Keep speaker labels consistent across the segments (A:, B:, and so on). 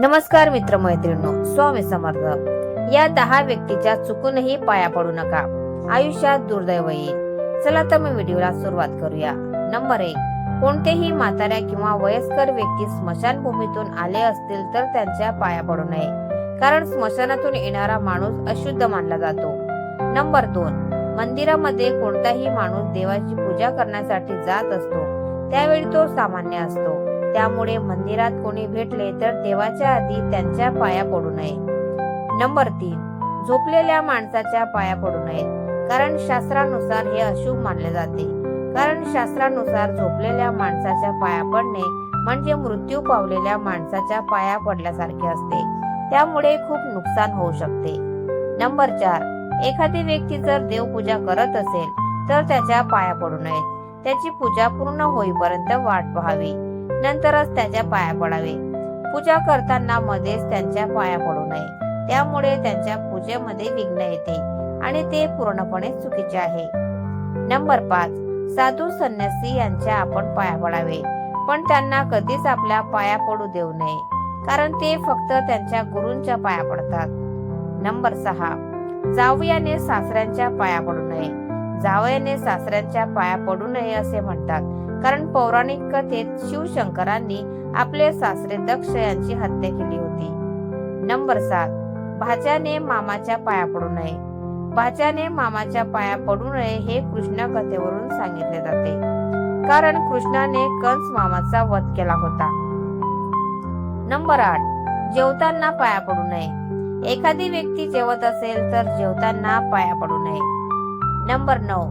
A: नमस्कार मित्रमैत्रिणींनो स्वामी समर्थ. या दहा व्यक्तीच्या चुकूनही पाया पडू नका. आयुष्यात दुर्दैव येईल. चला तर मग व्हिडिओला सुरुवात करूया. नंबर एक कोणतेही म्हाताऱ्या किंवा वयस्कर व्यक्ती स्मशानभूमीतून आले असतील तर त्यांच्या पाया पडू नये. कारण स्मशानातून येणारा माणूस अशुद्ध मानला जातो. नंबर दोन मंदिरामध्ये कोणताही माणूस देवाची पूजा करण्यासाठी जात असतो. त्यावेळी तो सामान्य असतो. त्यामुळे मंदिरात कोणी भेटले तर देवाच्या आधी त्यांच्या पाया पडू नये. नंबर तीन झोपलेल्या माणसाच्या पाया पडू नयेत कारण शास्त्रानुसार हे अशुभ मानले जाते. कारण शास्त्रानुसार झोपलेल्या माणसाच्या पाया पडणे म्हणजे मृत्यू पावलेल्या माणसाच्या पाया पडल्यासारखे असते. त्यामुळे खूप नुकसान होऊ शकते. नंबर चार एखादी व्यक्ती जर देवपूजा करत असेल तर त्याच्या पाया पडू नयेत. त्याची पूजा पूर्ण होईपर्यंत वाट पाहावी. नंतरच त्यांच्या पाया पडावे. पूजा करताना मध्येच त्यांच्या पाया पडू नये. त्यामुळे त्यांच्या पूजेमध्ये विघ्न येते आणि ते पूर्णपणे चुकीचे आहे. नंबर पाच. साधू संन्यासी यांच्या आपण पाया पडावे. पण त्यांना कधीच आपल्या पाया पडू देऊ नये कारण ते फक्त त्यांच्या गुरूंच्या पाया पडतात. नंबर सहा. जावयाने सासऱ्यांच्या पाया पडू नये. जावयाने सासऱ्यांच्या पाया पडू नये असे म्हणतात. कारण पौराणिक कथेत शिवशंकरांनी आपले सासरे दक्ष यांची हत्या केली होती. नंबर सात. भाच्याने मामाच्या पाया पडू नये. भाच्याने मामाच्या पाया पडू नये हे कृष्ण कथेवरून सांगितले जाते. कारण कृष्णाने कंस मामाचा वध केला होता. नंबर आठ. जेवताना पाया पडू नये. एखादी व्यक्ती जेवत असेल तर जेवताना पाया पडू नये. नंबर नऊ.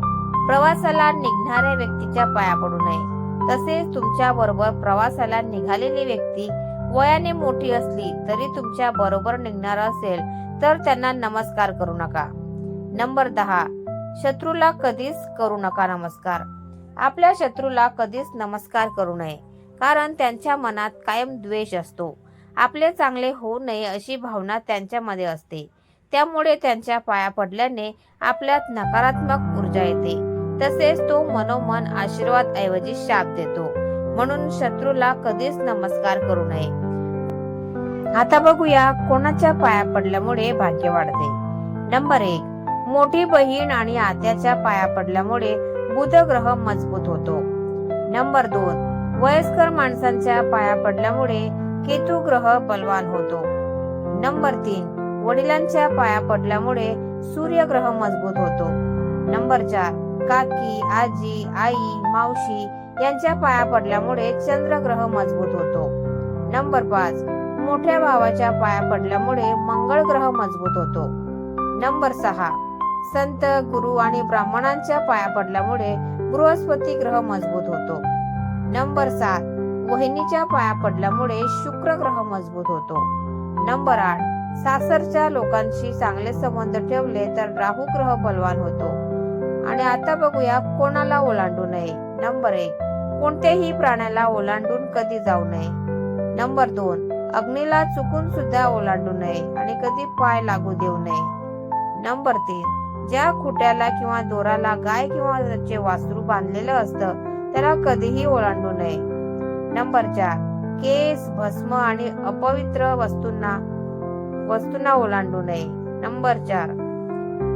A: प्रवासाला निघणाऱ्या व्यक्तीच्या पाया पडू नये. तसेच तुमच्या बरोबर प्रवासाला निघालेली व्यक्ती वयाने मोठी असली तरी तुमच्या बरोबर निघणार असेल तर त्यांना नमस्कार करू नका. नंबर दहा. शत्रूला कधीच करू नका नमस्कार. आपल्या शत्रूला कधीच नमस्कार करू नये कारण त्यांच्या मनात कायम द्वेष असतो. आपले चांगले होऊ नये अशी भावना त्यांच्यामध्ये असते. त्यामुळे त्यांच्या पाया पडल्याने आपल्यात नकारात्मक ऊर्जा येते. तसेच तो मनोमन आशीर्वाद ऐवजी शाप देतो. म्हणून शत्रूला कधीच नमस्कार करू नये. आता बघूया कोणाच्या पाया पडल्यामुळे भाग्य वाढते. नंबर एक मोठी बहीण आणि आत्याच्या पाया पडल्यामुळे बुध ग्रह मजबूत होतो. नंबर दोन वयस्कर माणसांच्या पाया पडल्यामुळे केतू ग्रह बलवान होतो. नंबर तीन वडिलांच्या पाया पडल्यामुळे सूर्यग्रह मजबूत होतो. नंबर चार काकी आजी आई मावशी यांच्या पाया पडल्यामुळे चंद्रग्रह मजबूत होतो. नंबर पाच मोठ्या भावाच्या पाया पडल्यामुळे मंगळ ग्रह मजबूत होतो. नंबर सहा संत गुरु आणि ब्राह्मणांच्या पाया पडल्यामुळे बृहस्पती ग्रह मजबूत होतो. नंबर सात वहिनीच्या पाया पडल्यामुळे शुक्र ग्रह मजबूत होतो. नंबर आठ सासरच्या लोकांशी चांगले संबंध ठेवले तर राहू ग्रह बलवान होतो. आणि आता बघूया कोणाला ओलांडू नये. नंबर एक कोणत्याही प्राण्याला ओलांडून कधी जाऊ नये. नंबर दोन अग्नीला चुकून सुद्धा ओलांडू नये आणि कधी पाय लागू देऊ नये. नंबर तीन ज्या खुट्याला किंवा दोराला गाय किंवा त्याचे वासरू बांधलेलं असतं त्याला कधीही ओलांडू नये. नंबर चार केस भस्म आणि अपवित्र वस्तूंना वस्तूंना ओलांडू नये. नंबर चार.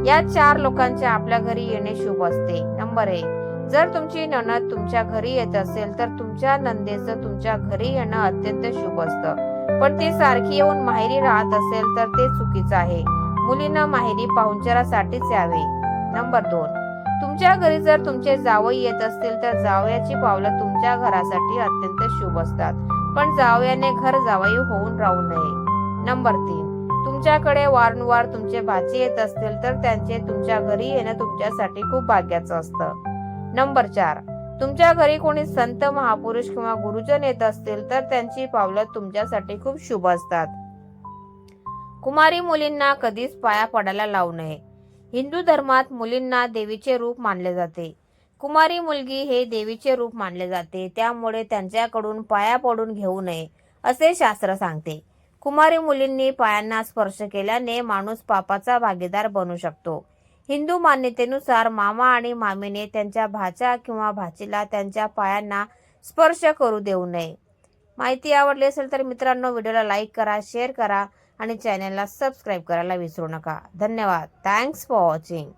A: या चार लोकांचे आपल्या घरी येणे शुभ असते. नंबर एक. जर तुमची नणद तुमच्या घरी येत असेल तर तुमच्या नंदेचं तुमच्या घरी येणं अत्यंत शुभ असतं. पण ती सारखी येऊन माहेरी राहत असेल तर ते चुकीचं आहे. मुलीनं माहेरी पाहुणचारासाठीच यावे. नंबर दोन. तुमच्या घरी जर तुमचे जावई येत असतील तर जावयाची पावलं तुमच्या घरासाठी अत्यंत शुभ असतात. पण जावयाने घर जावई होऊन राहू नये. नंबर तीन. तुमच्याकडे वारंवार तुमचे भाची येत असतील तर त्यांचे तुमच्या घरी येणं तुमच्यासाठी खूप भाग्याचं असतं. नंबर चार. तुमच्या घरी कोणी संत महापुरुष किंवा गुरुजन येत असतील तर त्यांची पावलं तुमच्यासाठी खूप शुभ असतात. कुमारी मुलींना कधीच पाया पडायला लावू नये. हिंदू धर्मात मुलींना देवीचे रूप मानले जाते. कुमारी मुलगी हे देवीचे रूप मानले जाते त्यामुळे त्यांच्याकडून पाया पडून घेऊ नये असे शास्त्र सांगते. कुमारी मुलींनी पायांना स्पर्श केल्याने माणूस पापाचा भागीदार बनू शकतो. हिंदू मान्यतेनुसार मामा आणि मामीने त्यांच्या भाच्या किंवा भाचीला त्यांच्या पायांना स्पर्श करू देऊ नये. माहिती आवडली असेल तर मित्रांनो व्हिडिओला लाईक करा शेअर करा आणि चॅनलला सबस्क्राईब करायला विसरू नका. धन्यवाद. Thanks for watching